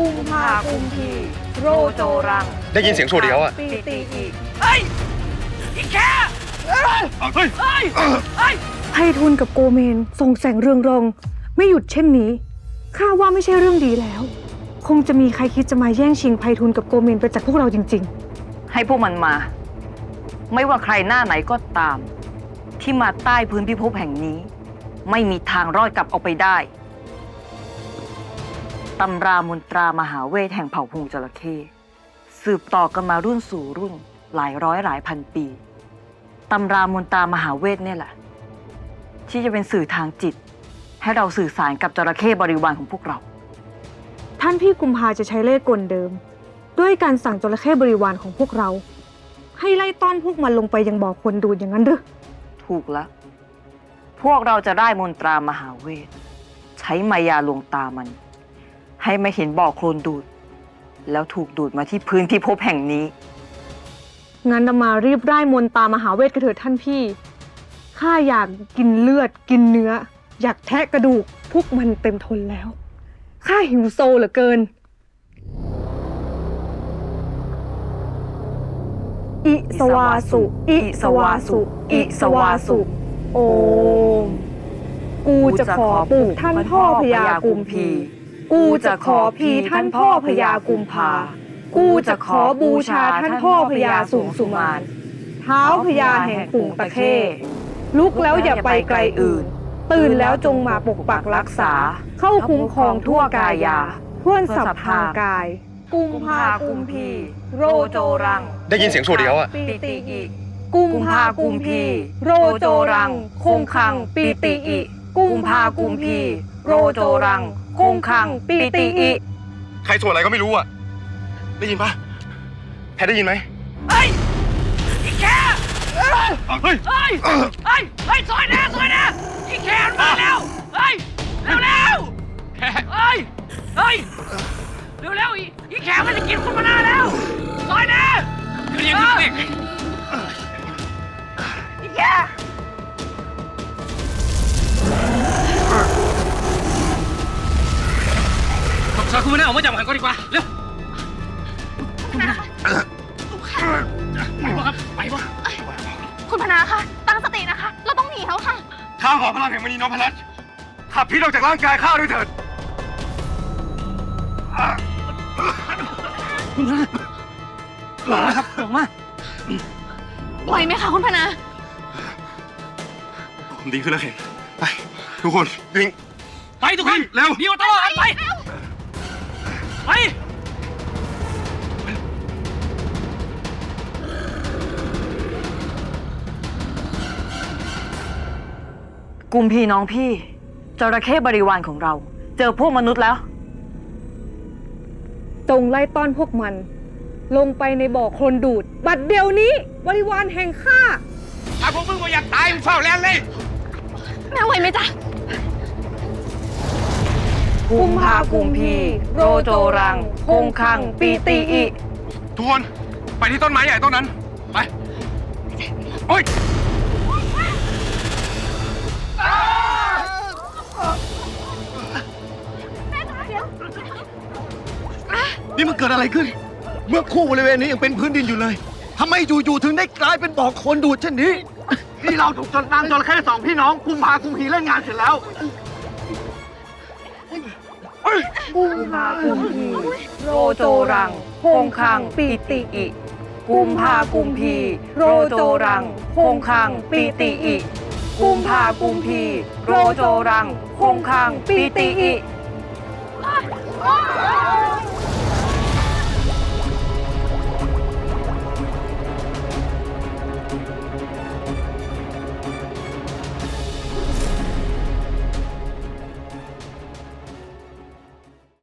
กุมภากุมพีโรโจรังได้ยินเสียงสวดอีกแล้วอะ ปีติอีเฮ้ยอีแค่เฮ้ย เฮ้ยเฮ้ยไพฑูรย์กับโกเมนส่งแสงเรืองรอง ไม่หยุดเช่นนี้ข้าว่าไม่ใช่เรื่องดีแล้ว คงจะมีใครคิดจะมาแย่งชิงไพฑูรย์กับโกเมนไปจากพวกเราจริง ให้พวกมันมา ไม่ว่าใครหน้าไหนก็ตาม ที่มาใต้พื้นพิภพแห่งนี้ ไม่มีทางรอดกลับออกไปได้ ตำรามนตรามหาเวทแห่งเผ่าพงจระเข้สืบต่อกันมารุ่นสู่รุ่นหลายร้อยหลายพันปีตำรามนตรามหาเวทเนี่ยแหละ ที่จะเป็นสื่อทางจิต ให้เราสื่อสารกับจระเข้บริวารของพวกเราๆท่านพี่กุมภาจะใช้เลขกลเดิม ด้วยการสั่งจระเข้บริวารของพวกเรา ให้ไล่ต้อนพวกมันลงไปยังบ่อคนดูดอย่างนั้นหรือถูกแล้วพวกเราจะได้มนตรามหาเวท ใช้มายาลวงตามัน ให้ไม่เห็นบ่อโคลนดูด แล้วถูกดูดมาที่พื้นพิภพบแห่งนี้ งั้นเรามารีบไล่มนตามหาเวทกันเถิดท่านพี่ ข้าอยากกินเลือดกินเนื้อ อยากแทะกระดูกพวกมันเต็มทนแล้ว ข้าหิวโซเหลือเกิน อิสวาสุ อิสวาสุ อิสวาสุ โอม กูจะขอปลุกท่านพ่อพญากุมพี กูจะขอพีท่านพ่อพญากุมภา กูจะขอบูชาท่านพ่อพญาสูงสุมาน เท้าพญาแห่งปุ่งตะเข้ ลุกแล้วอย่าไปไกลอื่น ตื่นแล้วจงมาปกปักรักษา เข้าคุ้มครองทั่วกายาท่วนสับทางกาย กุมภากุมพี โรโจรัง ได้ยินเสียงสวดอีกแล้วอะ ปีติอิกุมภากุมพี โรโจรัง คงคัง ปีติอิกุมภากุมพี โรโจรังคงคังปีติอิใครสวดอะไรก็ไม่รู้อะได้ยินปะแพทได้ยินไหมเฮ้ยอีแค่เฮ้ยเฮ้ยเฮ้ยเฮ้ยซอยแน่ซอยแน่อีแค่มันมาแล้วเฮ้ยเร็วเร็วเฮ้ยเฮ้ยเร็วเร็วอีอีแค่มันจะกินคุณมานาแล้วซอยแน่เดี๋ยวยังเด็กอีแค่าคุณไม่ได้ออกมาจากหันก่อนดีกว่า เร็วไปวะครับไปวะคุณพนาคะ ตั้งสตินะคะ เราต้องหนีแล้วค่ะ ข้าขอพลังแห่งมณีนพรัตน์ขับพิษออกจากร่างกายข้าด้วยเถิดหลงนะครับหลงมาไหวไหมคะคุณพนาผมดีขึ้นแล้วเห็นไปทุกคนวิ่งไปทุกคน เร็วเดียวตลอดไป ไปกุมพีน้องพี่จระเข้บริวารของเรา เจอพวกมนุษย์แล้ว จงไล่ต้อนพวกมัน ลงไปในบ่อโคลนดูด บัดเดี๋ยวนี้บริวารแห่งข้า ถ้าพวกมึงอยากตายมึงเฝ้าแลนเลย แม่ไหวไหมจ๊ะ กุมภากุมพีโรโจรังคงคังปีติอิทุกคนไปที่ต้นไม้ใหญ่ต้นนั้น ไปโอ้ยนี่มันเกิดอะไรขึ้น เมื่อคู่บริเวณนี้ยังเป็นพื้นดินอยู่เลยทำไมอยู่ๆถึงได้กลายเป็นบ่อโคลนดูดเช่นนี้นี่เราถูกจนนางจระเข้สองพี่น้องคุมพาคุมผีเล่นงานเสร็จแล้ว กุมภากุมพีโรโจรังคงคังปีติอิ กุมภากุมพีโรโจรังคงคังปีติอิ กุมภากุมพีโรโจรังคงคังปีติอิ